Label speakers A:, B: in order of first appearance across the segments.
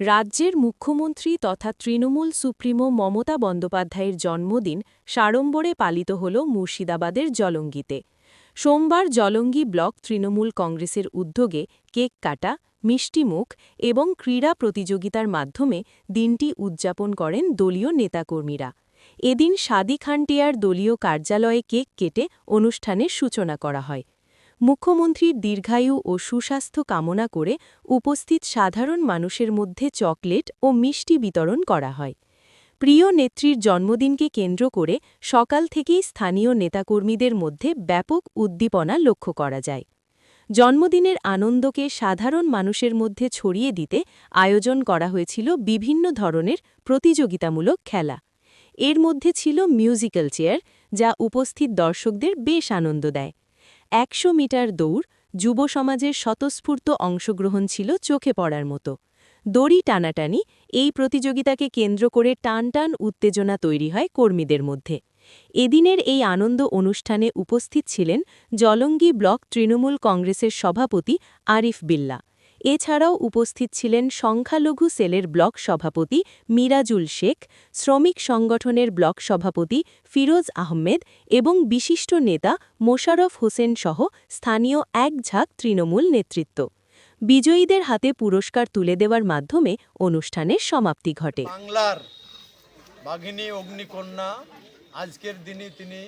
A: রাজ্যের মুখ্যমন্ত্রী তথা তৃণমূল সুপ্রিমো মমতা বন্দ্যোপাধ্যায়ের জন্মদিন সাড়ম্বরে পালিত হল মুর্শিদাবাদের জলঙ্গিতে। সোমবার জলঙ্গি ব্লক তৃণমূল কংগ্রেসের উদ্যোগে কেক কাটা মিষ্টিমুখ এবং ক্রীড়া প্রতিযোগিতার মাধ্যমে দিনটি উদযাপন করেন দলীয় নেতাকর্মীরা। এদিন সাদি খান্টিয়ার দলীয় কার্যালয়ে কেক কেটে অনুষ্ঠানের সূচনা করা হয়। মুখ্যমন্ত্রীর দীর্ঘায়ু ও সুস্বাস্থ্য কামনা করে উপস্থিত সাধারণ মানুষের মধ্যে চকলেট ও মিষ্টি বিতরণ করা হয়। প্রিয় নেত্রীর জন্মদিনকে কেন্দ্র করে সকাল থেকেই স্থানীয় নেতাকর্মীদের মধ্যে ব্যাপক উদ্দীপনা লক্ষ্য করা যায়। জন্মদিনের আনন্দকে সাধারণ মানুষের মধ্যে ছড়িয়ে দিতে আয়োজন করা হয়েছিল বিভিন্ন ধরনের প্রতিযোগিতামূলক খেলা। এর মধ্যে ছিল মিউজিক্যাল চেয়ার, যা উপস্থিত দর্শকদের বেশ আনন্দ দেয়। একশো মিটার দৌড় যুব সমাজের স্বতঃস্ফূর্ত অংশগ্রহণ ছিল চোখে পড়ার মতো। দড়ি টানাটানি এই প্রতিযোগিতাকে কেন্দ্র করে টানটান টান উত্তেজনা তৈরি হয় কর্মীদের মধ্যে। এদিনের এই আনন্দ অনুষ্ঠানে উপস্থিত ছিলেন জলঙ্গি ব্লক তৃণমূল কংগ্রেসের সভাপতি আরিফ বিল্লা। এছাড়াও উপস্থিত ছিলেন সংখ্যালঘু সেলের ব্লক সভাপতি মিরাজুল শেখ, শ্রমিক সংগঠনের ব্লক সভাপতি ফিরোজ আহমেদ এবং বিশিষ্ট নেতা মোশাররফ হোসেন সহ স্থানীয় এক ঝাঁক তৃণমূল নেতৃত্ব। বিজয়ীদের হাতে পুরস্কার তুলে দেওয়ার মাধ্যমে অনুষ্ঠানের সমাপ্তি ঘটে।
B: বাংলার বাঘিনী অগ্নিকন্যা, আজকের দিনে তিনি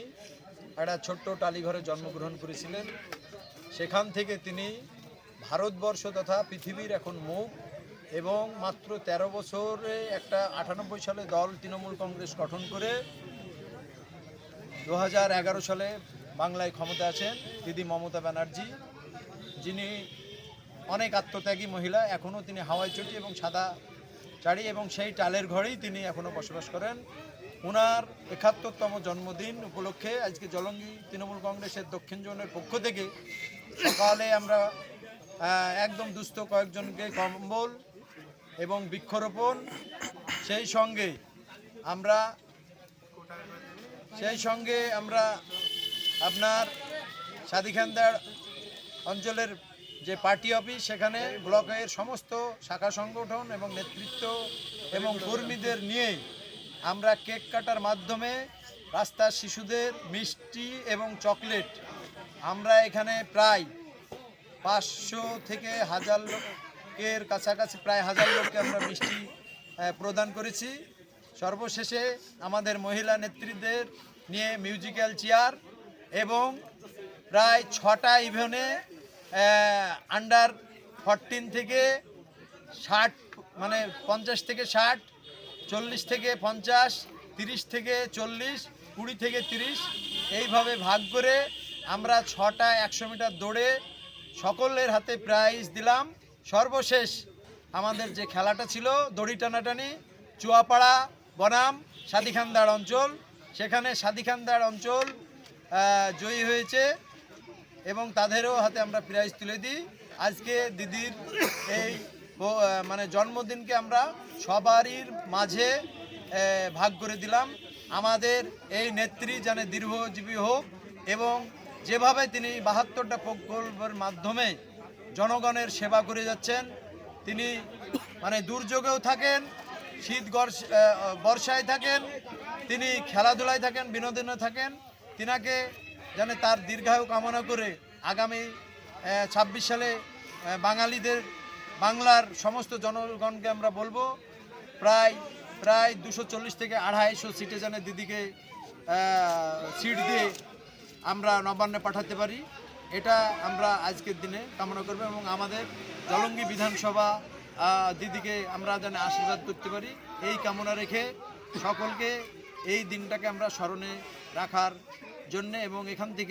B: একটা ছোট্ট টালিঘরে জন্মগ্রহণ করেছিলেন। সেখান থেকে তিনি ভারতবর্ষ তথা পৃথিবীর এখন মুখ এবং মাত্র ১৩ বছরে একটা আটানব্বই সালে দল তৃণমূল কংগ্রেস গঠন করে দু হাজার এগারো সালে বাংলায় ক্ষমতা আছেন দিদি মমতা ব্যানার্জি। যিনি অনেক আত্মত্যাগী মহিলা এখনও তিনি হাওয়াই চটি এবং সাদা চাড়ি এবং সেই টালের ঘরেই তিনি এখনও বসবাস করেন। ওনার একাত্তরতম জন্মদিন উপলক্ষে আজকে জলঙ্গি তৃণমূল কংগ্রেসের দক্ষিণ জোনের পক্ষ থেকে সকালে আমরা একদম দুস্থ কয়েকজনকে কম্বল এবং বৃক্ষরোপণ। সেই সঙ্গে আমরা, সেই সঙ্গে আমরা আপনার সাদিখান্দার অঞ্চলের যে পার্টি অফিস, সেখানে ব্লকের সমস্ত শাখা সংগঠন এবং নেতৃত্ব এবং কর্মীদের নিয়ে আমরা কেক কাটার মাধ্যমে রাস্তার শিশুদের মিষ্টি এবং চকলেট আমরা এখানে প্রায় পাঁচশো থেকে হাজার লোকের কাছাকাছি, প্রায় হাজার লোককে আমরা মিষ্টি প্রদান করেছি। সর্বশেষে আমাদের মহিলা নেতৃত্বের নিয়ে মিউজিক্যাল চেয়ার এবং প্রায় ছটা ইভেনে আন্ডার ফরটিন থেকে ষাট মানে পঞ্চাশ থেকে ষাট, চল্লিশ থেকে পঞ্চাশ, তিরিশ থেকে চল্লিশ, কুড়ি থেকে তিরিশ, এইভাবে ভাগ করে আমরা ছটা একশো মিটার দৌড়ে সকলের হাতে প্রাইজ দিলাম। সর্বশেষ আমাদের যে খেলাটা ছিল, দড়ি টানাটানি, চুয়াপাড়া, বনাম, সাদিখান্দার অঞ্চল, সেখানে সাদিখান্দার অঞ্চল জয়ী হয়েছে এবং তাদেরও হাতে আমরা প্রাইজ তুলে দিই। আজকে দিদির এই মানে জন্মদিনকে আমরা সবারই মাঝে ভাগ করে দিলাম। আমাদের এই নেত্রী যেন দীর্ঘজীবী হোক এবং যেভাবে তিনি বাহাত্তরটা প্রকল্পের মাধ্যমে জনগণের সেবা করে যাচ্ছেন, তিনি মানে দুর্যোগেও থাকেন, শীত বর্ষায় থাকেন, তিনি খেলাধুলায় থাকেন, বিনোদনে থাকেন, তিনাকে যেন তার দীর্ঘায়ু কামনা করে আগামী ছাব্বিশ সালে বাঙালিদের, বাংলার সমস্ত জনগণকে আমরা বলব, প্রায় প্রায় দুশো থেকে আড়াইশো সিটে যেন দিদিকে সিট দিয়ে আমরা নবান্নে পাঠাতে পারি। এটা আমরা আজকের দিনে কামনা করব এবং আমাদের জলঙ্গি বিধানসভা দিদিকে আমরা যেন আশীর্বাদ করতে পারি। এই কামনা রেখে সকলকে এই দিনটাকে আমরা স্মরণে রাখার জন্যে এবং এখান থেকে